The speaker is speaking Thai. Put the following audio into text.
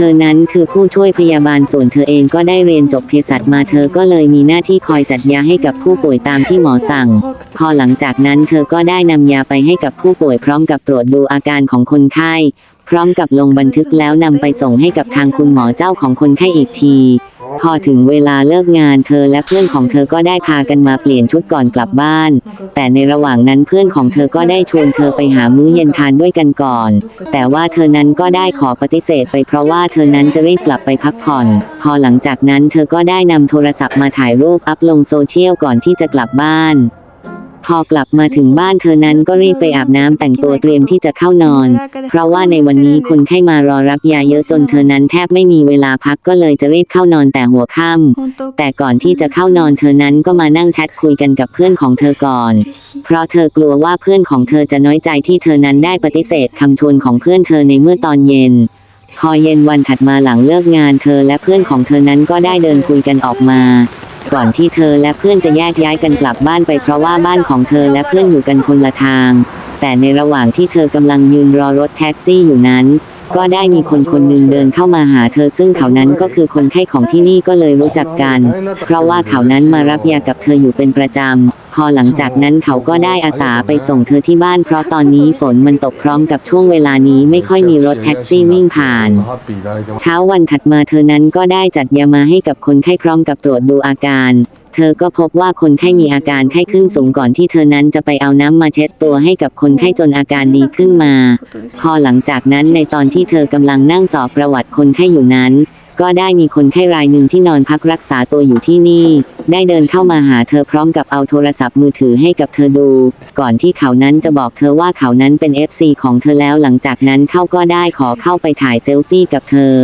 ธอนั้นคือผู้ช่วยพยาบาลส่วนเธอเองก็ได้เรียนจบเภสัชมาเธอก็เลยมีหน้าที่คอยจัดยาให้กับผู้ป่วยตามที่หมอสั่ง พอหลังจากนั้นเธอก็ได้นำยาไปให้กับผู้ป่วยพร้อมกับตรวจดูอาการของคนไข้ พร้อมกับลงบันทึกแล้วนำไปส่งให้กับทางคุณหมอเจ้าของคนไข้อีกที พอถึงเวลาเลิกงานเธอและเพื่อนของเธอก็ได้พากันมาเปลี่ยนชุดก่อนกลับบ้าน แต่ในระหว่างนั้นเพื่อนของเธอก็ได้ชวนเธอไปหามื้อเย็นทานด้วยกันก่อน แต่ว่าเธอนั้นก็ได้ขอปฏิเสธไปเพราะว่าเธอนั้นจะรีบกลับไปพักผ่อน พอหลังจากนั้นเธอก็ได้นำโทรศัพท์มาถ่ายรูปอัพลงโซเชียลก่อนที่จะกลับบ้าน พอกลับมาถึงบ้านเธอนั้นก็รีบไปอาบน้ำแต่งตัวเตรียมที่จะเข้านอน เพราะว่าในวันนี้คนไข้มารอรับยาเยอะจนเธอนั้นแทบไม่มีเวลาพักก็เลยจะรีบเข้านอนแต่หัวค่ำแต่ก่อนที่จะเข้านอนเธอนั้นก็มานั่งแชทคุยกันกับเพื่อนของเธอก่อน เพราะเธอกลัวว่าเพื่อนของเธอจะน้อยใจที่เธอนั้นได้ปฏิเสธคำชวนของเพื่อนเธอในเมื่อตอนเย็นพอเย็นวันถัดมาหลังเลิกงานเธอและเพื่อนของเธอนั้นก็ได้เดินคุยกันออกมา ก่อนที่เธอและเพื่อนจะแยกย้ายกันกลับบ้านไปเพราะว่าบ้านของเธอและเพื่อนอยู่กันคนละทาง แต่ในระหว่างที่เธอกำลังยืนรอรถแท็กซี่อยู่นั้น ก็ได้มีคนคนหนึ่งเดินเข้ามาหาเธอซึ่งเขานั้นก็คือคนไข้ของที่นี่ก็เลยรู้จักกัน เพราะว่าเขานั้นมารับยากับเธออยู่เป็นประจำ พอหลังจากนั้นเขาก็ได้อาสาไปส่งเธอที่บ้าน เพราะตอนนี้ฝนมันตกพร้อมกับช่วงเวลานี้ไม่ค่อยมีรถแท็กซี่วิ่งผ่าน เช้าวันถัดมาเธอนั้นก็ได้จัดยามาให้กับคนไข้พร้อมกับตรวจดูอาการเธอก็พบว่าคนไข้มีอาการไข้ขึ้นสูงก่อนที่เธอนั้นจะไปเอาน้ำมาเช็ดตัวให้กับคนไข้จนอาการดีขึ้นมา พอหลังจากนั้นในตอนที่เธอกำลังนั่งสอบประวัติคนไข้อยู่นั้น ก็ได้มีคนไข้รายหนึ่งที่นอนพักรักษาตัวอยู่ที่นี่ ได้เดินเข้ามาหาเธอพร้อมกับเอาโทรศัพท์มือถือให้กับเธอดู ก่อนที่เขานั้นจะบอกเธอว่าเขานั้นเป็น FC ของเธอแล้วหลังจากนั้นเขาก็ได้ขอเข้าไปถ่ายเซลฟี่กับเธอ